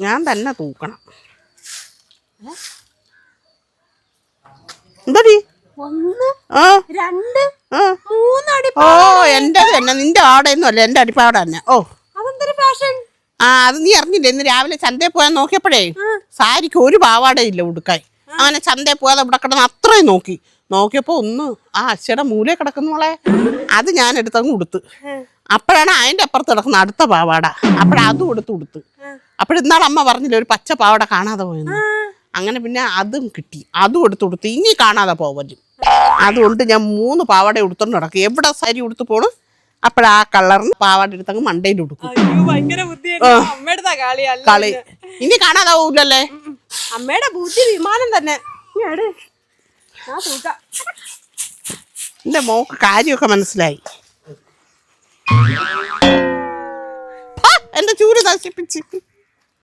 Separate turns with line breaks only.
ഞാൻ തന്നെ തൂക്കണം. എന്തടി?
ഒന്ന് രണ്ട് മൂന്നടി
ഓ എന്റെ തന്നെ. നിന്റെ ആടെയൊന്നും അല്ല എന്റെ അടിപ്പാട തന്നെ. ഓ. ആ അത് നീ അറിഞ്ഞില്ലേ? ഇന്ന് രാവിലെ ചന്തയിൽ പോയാൽ നോക്കിയപ്പോഴേ സാരിക്ക് ഒരു പാവാടയില്ല ഉടുക്കായി അങ്ങനെ ചന്തയിൽ പോകാതെ ഇവിടെ കിടന്ന് അത്രയും നോക്കി. നോക്കിയപ്പോ ഒന്ന് ആ അച്ഛയുടെ മൂലയിൽ കിടക്കുന്നോളെ അത് ഞാൻ എടുത്തങ്ങ് കൊടുത്ത് അപ്പോഴാണ് അതിന്റെ അപ്പുറത്ത് കിടക്കുന്ന അടുത്ത പാവാട. അപ്പോഴതും ഉടുത്ത്. കൊടുത്ത് അപ്പോഴിന്നാൾ അമ്മ പറഞ്ഞില്ല ഒരു പച്ച പാവാട കാണാതെ പോയെന്ന്. അങ്ങനെ പിന്നെ അതും കിട്ടി. അതും എടുത്ത് കൊടുത്ത് ഇനി കാണാതെ പോവല്ലും അതുകൊണ്ട് ഞാൻ മൂന്ന് പാവാട ഉടുത്തോണ്ട് നടക്കും. എവിടെ സാരി ഉടുത്ത് പോണു? അപ്പോഴാ കളറിന് പാവാട എടുത്തങ്ങ് മണ്ടയിൽ ഉടുക്കും.
കളി.
ഇനി കാണാതാവൂലല്ലേ?
അമ്മയുടെ ബുദ്ധി വിമാനം തന്നെ.
എന്റെ മോക്ക് കാര്യമൊക്കെ മനസ്സിലായി. എന്റെ ചൂര് നശിപ്പിച്ച്.